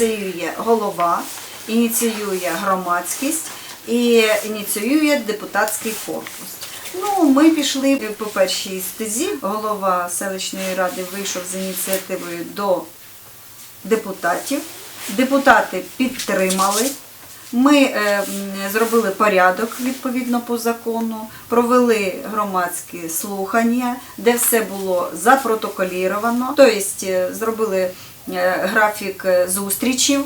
ініціює голова, ініціює громадськість і ініціює депутатський корпус. Ну, ми пішли по першій стезі. Голова селищної ради вийшов з ініціативою до депутатів. Депутати підтримали. Ми е, зробили порядок відповідно по закону, провели громадські слухання, де все було запротоколіровано. Тобто е, зробили графік е, зустрічів.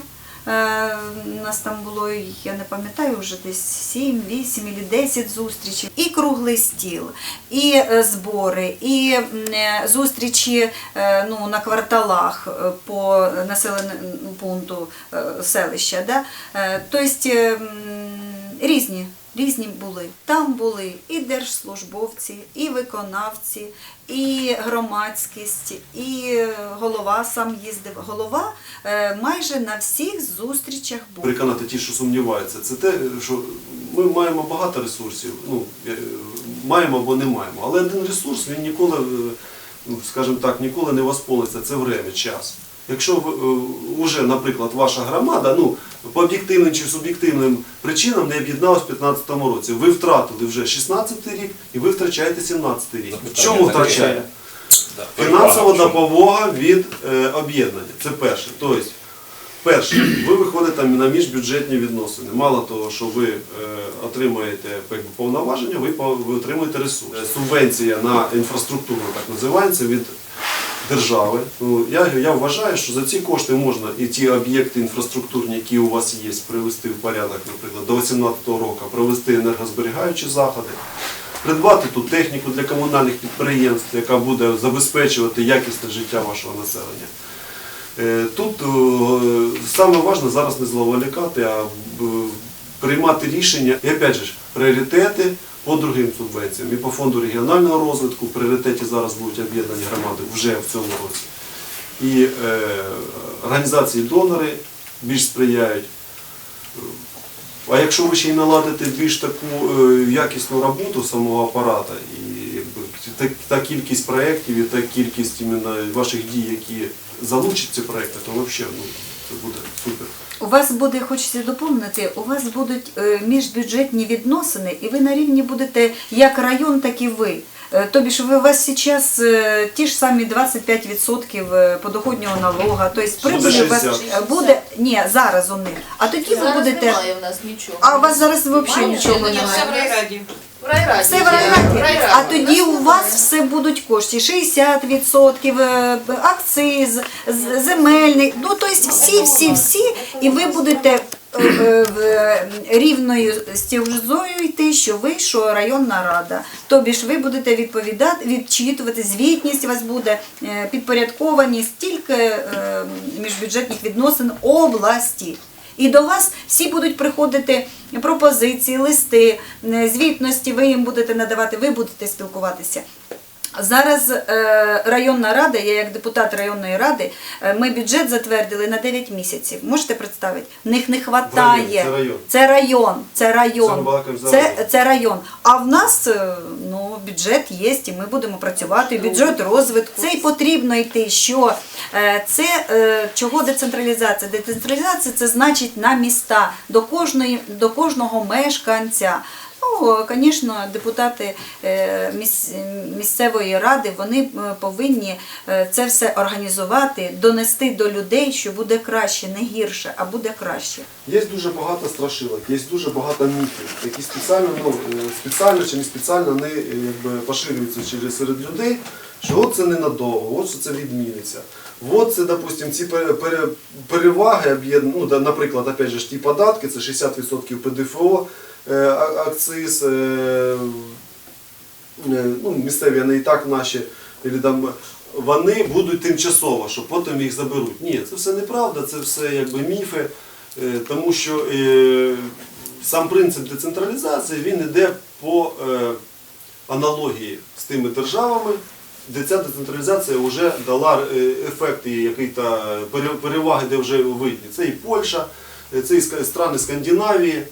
Е, У нас там було, я не пам'ятаю, вже десь 7, 8 або 10 зустрічей. І круглий стіл, і е, збори, і е, зустрічі е, ну, на кварталах е, по населеному пункту е, селища. Да? Е, Тобто е, різні. Різні були. Там були і держслужбовці, і виконавці, і громадськість, і е, голова сам їздив. Голова е, майже на всіх зустрічах був. переконати ті, що сумніваються, це те, що ми маємо багато ресурсів. Ну, е, маємо або не маємо. Але один ресурс він ніколи, скажімо так, ніколи не восполиться. Це время, час. Якщо ви, е, наприклад, ваша громада, ну, по об'єктивним чи суб'єктивним причинам не об'єдналась в 2015 році, ви втратили вже 16 рік і ви втрачаєте 17 рік. В чому втрачає? Фінансова допомога від е, об'єднання. Це перше. Тобто, перше, ви виходите на міжбюджетні відносини. Мало того, що ви е, отримуєте якби, повноваження, ви, отримуєте ресурс. Субвенція на інфраструктуру, так називається, від держави. Ну, я, я вважаю, що за ці кошти можна і ті об'єкти інфраструктурні, які у вас є, привести в порядок, наприклад, до 2018 року, провести енергозберігаючі заходи. Придбати ту техніку для комунальних підприємств, яка буде забезпечувати якісне життя вашого населення. Е, Тут саме важливе зараз не зловолікати, а е, приймати рішення. І опять же, пріоритети по другим субвенціям. І по фонду регіонального розвитку в пріоритеті зараз будуть об'єднані громади вже в цьому році. І е, організації донори більш сприяють. А якщо ви ще й наладите більш таку е, якісну роботу самого апарата, і якби, та, та кількість проєктів і та кількість іменно ваших дій, які залучать ці проєкти, то взагалі ну, це буде супер. У вас буде, хочеться доповнити, у вас будуть е, міжбюджетні відносини, і ви на рівні будете як район, так і ви. Е, Тобі ж ви у вас зараз е, ті ж самі 25% е, подоходнього налога, тобто прибулі у вас 60. буде, ні, зараз у них. А тоді ви Зараз будете, немає в нас нічого. а у вас зараз взагалі нічого? немає. Все в райраді. А тоді у вас все будуть кошти. 60%, е, акциз, земельний. Ну, тобто всі, всі, всі. І ви будете е, е, рівною стілжою йти, що ви, що районна рада. Тобі ж ви будете відповідати, відчитувати, звітність у вас буде, е, підпорядкованість тільки е, міжбюджетних відносин області. І до вас всі будуть приходити пропозиції, листи, звітності, ви їм будете надавати, ви будете спілкуватися. Зараз е, районна рада, я як депутат районної ради, е, ми бюджет затвердили на 9 місяців. Можете представити? В них не вистачає. Це район. Це район, це Це район. А в нас е, ну, бюджет є, і ми будемо працювати. Бюджет розвитку. Це й потрібно йти. Що це чого децентралізація? Децентралізація це значить на міста до кожної до кожного мешканця. Ну, звісно, депутати е, місцевої ради вони е, повинні е, це все організувати, донести до людей, що буде краще, не гірше, а буде краще. Є дуже багато страшилок, є дуже багато міфів, які спеціально, ну, спеціально чи не спеціально вони якби, поширюються через серед людей, що от це ненадовго, от що це відміниться. От це, допустим, ці пере- пере- переваги ну, наприклад, опять же, ті податки, це 60% ПДФО, акциз, е, е, ну, місцеві, вони і так наші, вони будуть тимчасово, що потім їх заберуть. Ні, це все неправда, це все якби міфи, е, тому що е, сам принцип децентралізації він йде по е, аналогії з тими державами, де ця децентралізація вже дала е, ефект і переваги, де вже видні. Це і Польща, е, це і страни Скандинавії.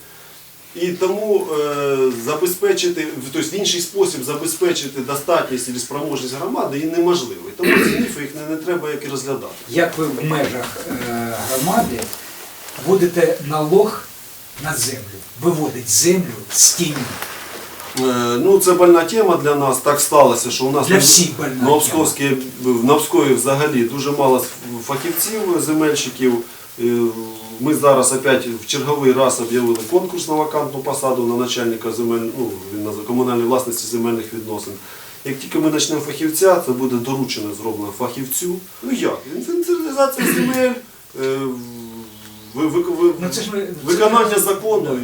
І тому е, забезпечити, тобто в інший спосіб забезпечити достатність і спроможність громади і неможливо. І тому ці міфи їх не, не треба як і розглядати. Як ви в межах е, громади будете налог на землю, виводить землю з тіні? Е, Ну, це больна тема для нас. Так сталося, що у нас Для всіх в Новської взагалі дуже мало фахівців, земельщиків. Ми зараз опять в черговий раз об'явили конкурс на вакантну посаду на начальника земель, ну, комунальної власності земельних відносин. Як тільки ми почнемо фахівця, це буде доручено зроблено фахівцю. Ну як? Інвентаризація земель, е, Ну, виконання закону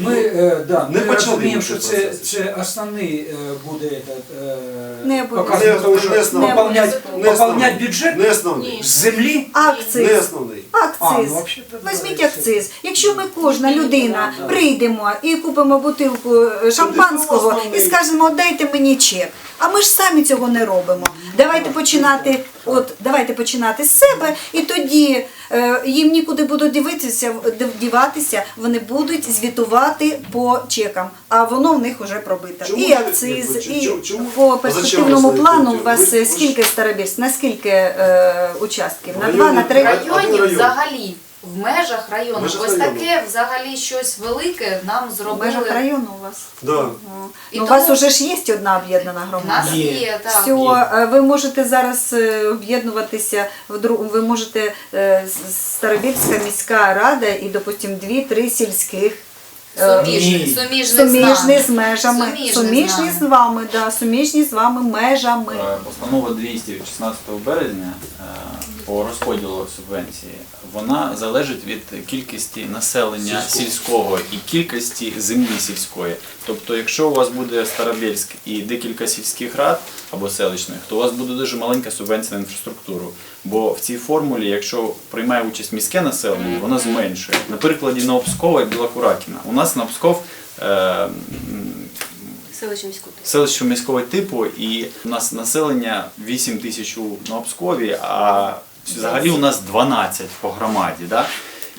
і. Ми, е, да, Не ми почали розуміємо, що цей це, процес. це основний е, буде этот, е, Не обов'язково. показник того, що Не основний. поповнять, Не поповнять основний. бюджет Не основний. З землі. Акциз. Не основний. А, Акциз. ну, вообще-то, да, Візьміть це- акциз. Якщо ми кожна людина прийдемо і купимо бутилку е, шампанського і скажемо, дайте мені чек. А ми ж самі цього не робимо. Давайте починати, от давайте починати з себе, і тоді е, їм нікуди будуть дивитися, діватися, вони будуть звітувати по чекам, а воно в них вже пробито. Чому і ж- акциз, і чому- чому? по зачем перспективному ви плану у вас Ви- ви е, ж- скільки старобірств, на скільки е, участків? На два, на три. В Один районі взагалі, в межах району, В межах ось району. таке взагалі щось велике нам В зробили. межах району у вас? Да. Ну, І ну, у тому- вас уже ж є одна об'єднана У громада. нас Є. є, так. Все, е, ви можете зараз е, об'єднуватися в дру- ви можете е, Старобільська міська рада і, допустим, дві-три сільських. е, Суміжні, Ні. суміжні, Суміжні з межами, Суміжні з суміжні нами. вами, да, суміжні з вами межами. Е, Постанова 200 від 16 березня е, по розподілу субвенції, вона залежить від кількості населення Сільського. сільського і кількості землі сільської. Тобто, якщо у вас буде Старобільськ і декілька сільських рад або селищних, то у вас буде дуже маленька субвенція на інфраструктуру. Бо в цій формулі, якщо приймає участь міське населення, воно зменшує. На прикладі Новопскова і Білокуракіна. У нас на Псков е, Селище міського. селище міського типу, і у нас населення 8 тисяч у Новопскові, а взагалі у нас 12 по громаді. Да?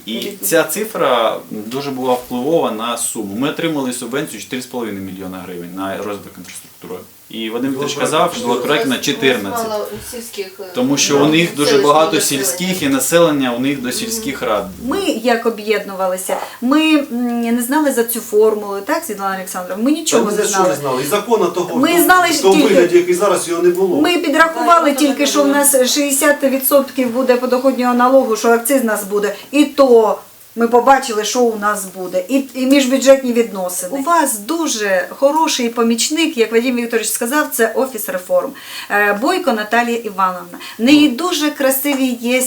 І ця цифра дуже була впливова на суму. Ми отримали субвенцію 4,5 мільйона гривень на розвиток інфраструктури. І Вадим Вікторович казав, що Білокуракіна 14. Сільських, е, Тому що у них дуже селищних багато населення. сільських і населення у них до сільських рад. Ми як об'єднувалися, ми м, не знали за цю формулу, так, Світлана Олександровна? Ми нічого не знали. знали. І закону того, Ми в знали в тому тільки- вигляді, який зараз його не було. Ми підрахували тільки, що в нас 60% буде подоходнього налогу, що акциз у нас буде. І то ми побачили, що у нас буде. І, і міжбюджетні відносини. У вас дуже хороший помічник, як Вадим Вікторович сказав, це офіс реформ. Е, Бойко Наталія Івановна. В неї дуже красиві є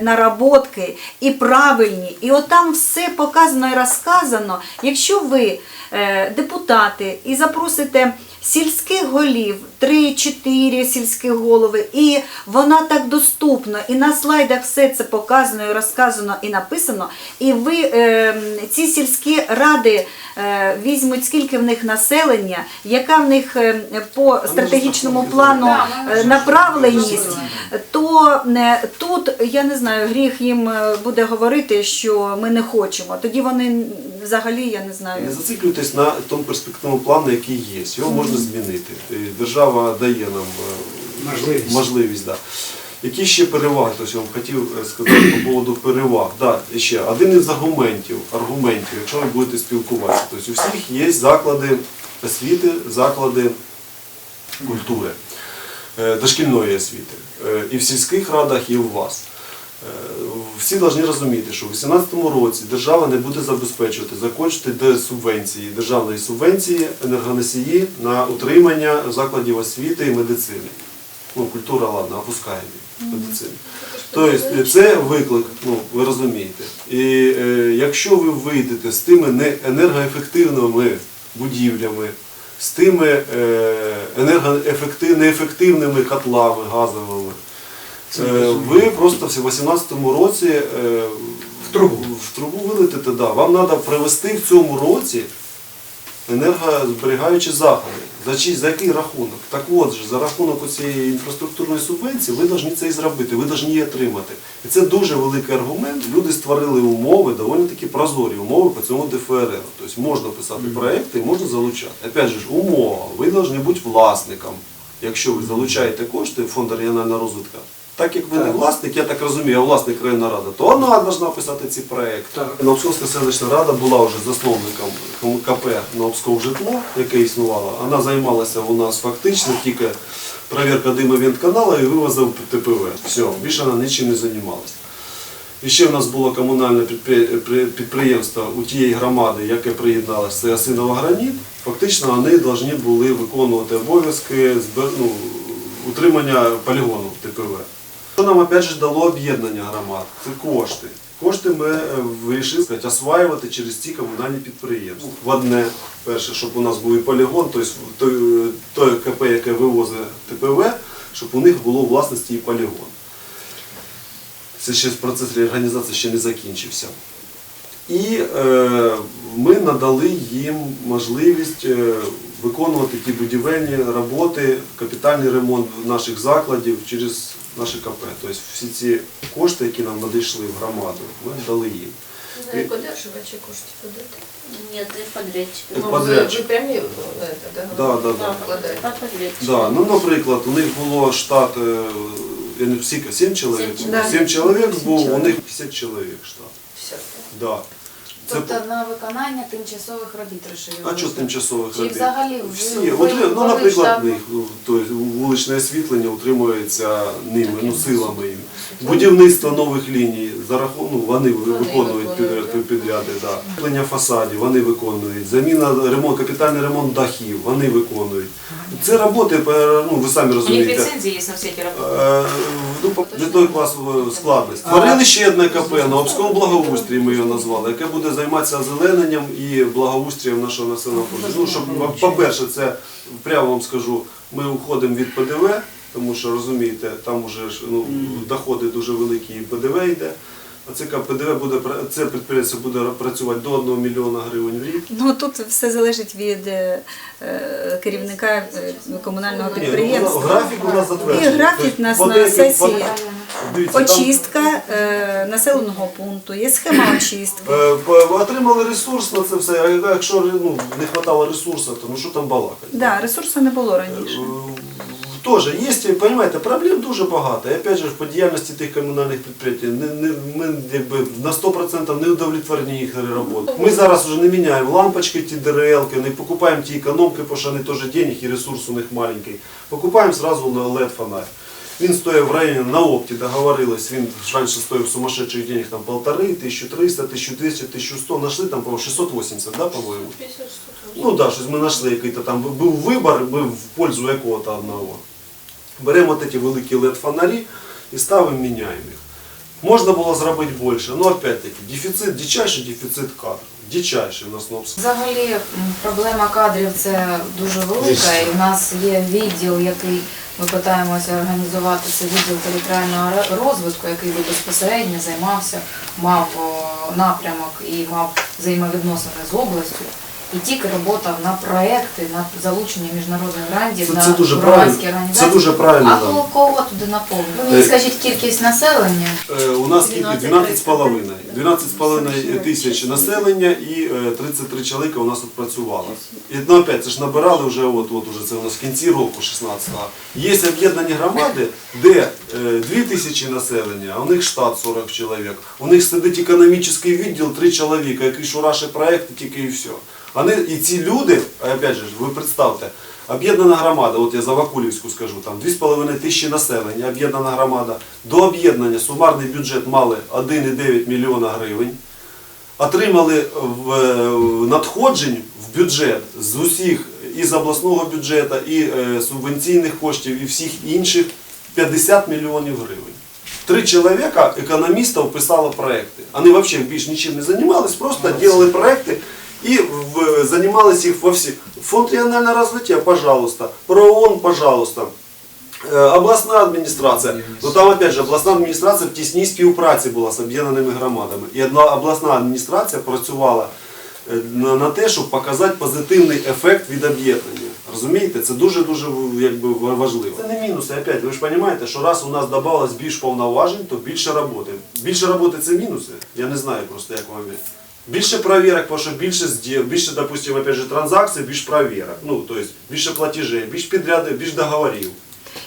наработки і правильні. І от там все показано і розказано. Якщо ви е, депутати і запросите сільських голів, 3-4 сільських голови, і вона так доступна, і на слайдах все це показано, і розказано, і написано. І ви е, ці сільські ради е, візьмуть, скільки в них населення, яка в них е, по стратегічному плану е, направленість, то е, тут я не знаю, гріх їм буде говорити, що ми не хочемо. Тоді вони взагалі я не знаю. Не зациклюйтесь на тому перспективному плану, який є. Його можна змінити. І Держава дає нам е, Можливість. можливість да. Які ще переваги? Тобто я вам хотів е, сказати по поводу переваг. Да, ще один із аргументів, аргументів, якщо ви будете спілкуватися. Тобто у всіх є заклади освіти, заклади культури, е, дошкільної освіти. І в сільських радах, і у вас. Е, Всі повинні розуміти, що у 2018 році держава не буде забезпечувати закончити де субвенції, державної субвенції енергоносії на утримання закладів освіти і медицини. Ну, культура, ладно, опускаємо медицину. Тобто це виклик, ну, ви розумієте. І е, якщо ви вийдете з тими не енергоефективними будівлями, з тими е, енергоефектив- неефективними котлами газовими, Е, Ви просто в 2018 році е, В трубу. в трубу вилетите, да. Вам треба привести в цьому році енергозберігаючі заходи. За, чи, за який рахунок? Так от же, за рахунок цієї інфраструктурної субвенції ви повинні це і зробити, ви повинні її отримати. І це дуже великий аргумент. Люди створили умови, доволі такі прозорі умови по цьому ДФРР. Тобто можна писати проекти і можна залучати. Опять же, ж, умова, ви повинні бути власником. Якщо ви залучаєте кошти в фонд регіонального розвитку, так як ви не власник, я так розумію, а власник районна рада, то вона повинна писати ці проекти. Так. Новопсковська селищна рада була вже засновником КП Новопсков житло, яке існувало. Вона займалася у нас фактично тільки перевірка димовентканалу і вивозом ТПВ. Все, більше вона нічим не займалася. І ще в нас було комунальне підприємство у тієї громади, яке приєдналося, це Асинова Граніт. Фактично вони повинні були виконувати обов'язки ну, утримання полігону ТПВ. Що нам опять же дало об'єднання громад? Це кошти. Кошти ми е, вирішили сказати, осваювати через ці комунальні підприємства. В одне, перше, щоб у нас був і полігон, тобто той, КП, яке вивозить ТПВ, щоб у них було власності і полігон. Це ще процес реорганізації ще не закінчився. І е, ми надали їм можливість е, виконувати ті будівельні роботи, капітальний ремонт наших закладів через наше КП. Тобто всі ці кошти, які нам надійшли в громаду, ми дали їм. Ви як одержувачі коштів будете? Нет, и подрядчик. Ну, подрядчик. Ви, ви прямі е, Да, да, да. вкладаєте? По подрядчику. Да, ну, наприклад, у них було штат, е, я не скільки, 7 чоловік? Сім чоловік. 7 чоловік був, у них 50 чоловік штат. Все. Да. Це Тобто на виконання тимчасових робіт решили. А що тимчасових Чи робіт? взагалі Всі. Ну, наприклад, них, ну, вуличне освітлення утримується ними, ну, силами їм. Будівництво нових ліній, за рахунок, ну, вони виконують виконують, під- підряди. Да. Освітлення фасадів, вони виконують. Заміна, ремонт, капітальний ремонт дахів, вони виконують. Це роботи, е, ну, ви самі У них розумієте. лицензии есть на все эти работы. Е, Ну, по- не той клас е, складності. Створили ще одне КП на Обському благоустрій, ми його назвали, яке буде займатися озелененням і благоустрієм нашого населеного пункту. Ну, щоб, по-перше, це прямо вам скажу, ми уходимо від ПДВ, тому що розумієте, там вже ну, доходи дуже великі, і ПДВ йде. А це ПДВ буде це підприємство буде працювати до 1 мільйона гривень в рік. Ну тут все залежить від е, керівника е, комунального Ні, ну, підприємства. графік у нас затверджений. І графік Тобто у нас по на сесії. Дивіться, Очистка е, населеного пункту, є схема очистки. Отримали ресурс на це все, а якщо ну, не вистачало ресурсу, то ну що там балакати? Да, ресурсу не було раніше. Тоже є, понимаете, проблем дуже багато. І опять же, по діяльності тих комунальних підприємств не, не, ми якби на 100% не удовлетворені їх роботи. Ми зараз вже не міняємо лампочки, ті ДРЛки, не покупаємо ті економки, тому що вони теж денег і ресурс у них маленький. Покупаємо сразу на LED фонарь. Він стоїть в районі на опті, договорились, він раніше стоїв сумасшедших денег, там полтори, 1300, 1200, 1100, нашли там, по 680, да, по-моєму? Ну так, да, щось ми знайшли який-то там був вибір, ми в пользу якого-то одного. Беремо от ці великі LED фонарі і ставимо, міняємо їх. Можна було зробити більше, але опять-таки дефіцит, дичайший дефіцит кадрів. Дичайший у нас на Взагалі проблема кадрів це дуже велика. І в нас є відділ, який ми питаємося організувати. Це відділ територіального ре- розвитку, який би безпосередньо займався, мав напрямок і мав взаємовідносини з областю. І тільки робота на проекти, на залучення міжнародних грантів, Це- на це дуже громадські правильно. організації. Це дуже правильно, А кого- кого туди наповнити? Ви мені Е, скажіть кількість населення. Е, У нас скільки? 12,5. 12,5 тисяч населення і е, 33 чоловіка у нас тут працювало. І ну, опять, це ж набирали вже, от, от уже це у нас в кінці року 16-го. Є об'єднані громади, де е, 2 тисячі населення, а у них штат 40 чоловік. У них сидить економічний відділ 3 чоловіка, який шураше проекти тільки і все. Вони, і ці люди, опять же, ви представте, Об'єднана громада, от я за Вакулівську скажу, там 2,5 тисячі населення, об'єднана громада. До об'єднання сумарний бюджет мали 1,9 мільйона гривень. Отримали в, е, надходжень в бюджет з усіх із обласного бюджету, і е, субвенційних коштів, і всіх інших 50 мільйонів гривень. Три чоловіка, економістів, писали проекти. Вони взагалі більш нічим не займалися, просто робили проекти і в, займалися їх во всіх. Фонд регіонального розвитку, пожалуйста. ПРООН, пожалуйста. Обласна адміністрація. Ну там опять же обласна адміністрація в тісній співпраці була з об'єднаними громадами. І одна обласна адміністрація працювала е, на, на те, щоб показати позитивний ефект від об'єднання. Розумієте, це дуже-дуже якби, важливо. Це не мінуси, опять, ви ж розумієте, що раз у нас додавалось більш повноважень, то більше роботи. Більше роботи це мінуси? Я не знаю просто, як вам вірити. Більше провірок, тому що більше зділ, більше, допустимо, опять же, транзакцій, більш провірок. Ну, тобто більше платежей, більш підряди, більш договорів.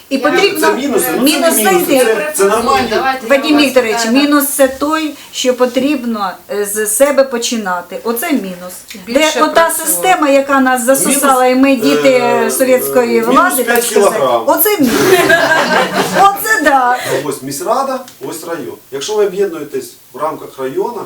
І Я- потрібно Це мінуси, ну це мінус не мінуси, це, це нормально. Вадим Вікторович, мінус це той, що потрібно е, з себе починати. Оце мінус. Більше Де ота працювати. система, яка нас засосала, і ми діти е, совєтської мінус влади, п'ять так сказати. кілограм. Оце мінус. Оце да. Ось міськрада, ось район. Якщо ви об'єднуєтесь в рамках району,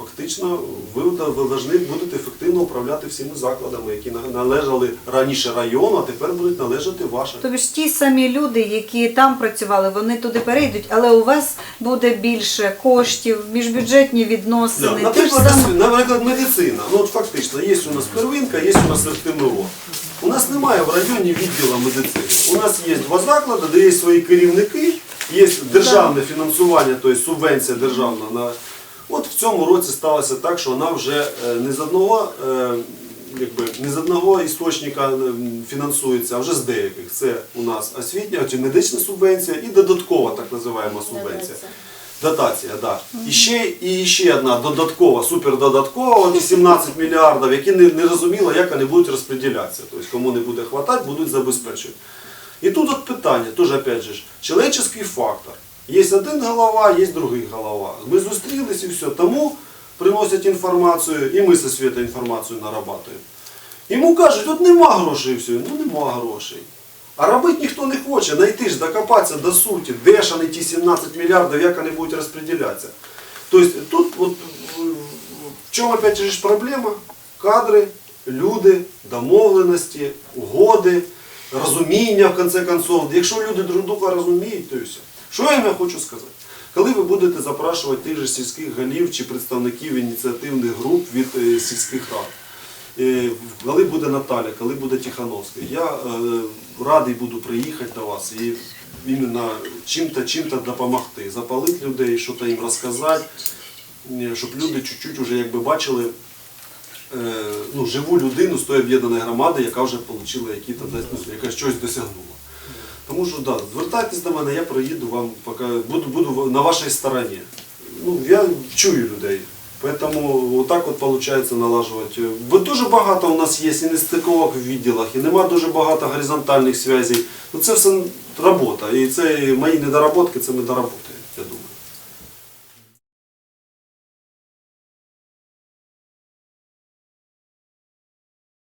фактично ви, ви повинні будете ефективно управляти всіми закладами, які належали раніше району, а тепер будуть належати вашим. Тобі ж ті самі люди, які там працювали, вони туди перейдуть, але у вас буде більше коштів, міжбюджетні відносини. Ж Наприклад, саме. наприклад, медицина. Ну от фактично, є у нас первинка, є у нас РТМО. У нас немає в районі відділу медицини. У нас є два заклади, де є свої керівники, є державне фінансування, тобто субвенція державна. На... От в цьому році сталося так, що вона вже е, не з одного. е, Якби не з одного істочника фінансується, а вже з деяких. Це у нас освітня чи медична субвенція і додаткова так називаємо субвенція. Дотація. Да. І ще, і ще одна додаткова, супердодаткова, оті 17 мільярдів, які не, не розуміло, як вони будуть розподілятися. Тобто, кому не буде хватати, будуть забезпечувати. І тут от питання, теж опять же, чоловічий фактор. Є один голова, є другий голова. Ми зустрілись і все. Тому приносять інформацію, і ми зі світу інформацію нарабатуємо. Йому кажуть, тут нема грошей все. Ну нема грошей. А робити ніхто не хоче, знайти ж, докопатися до суті, де ж вони ті 17 мільярдів, як вони будуть розподілятися. Тобто тут от, в чому опять же проблема? Кадри, люди, домовленості, угоди, розуміння в конце концов. Якщо люди друг друга розуміють, то і все. Що я хочу сказати? Коли ви будете запрашувати тих же сільських голів чи представників ініціативних груп від е, сільських рад, Е, коли буде Наталя, коли буде Тихановська, я е, радий буду приїхати до вас і іменно чим-то чим-то допомогти, запалити людей, щось їм розказати, щоб люди чуть-чуть вже якби бачили ну, живу людину з тої об'єднаної громади, яка вже отримала які ну, яка щось досягнула. Тому що да, звертайтесь до мене, я приїду вам, поки буду, буду на вашій стороні. Ну, я чую людей. Поэтому вот так от виходить налажувати. Бо дуже багато у нас є і нестиковок в відділах, і нема дуже багато горизонтальних зв'язів. Ну це все робота. І це мої недоработки, це думаю.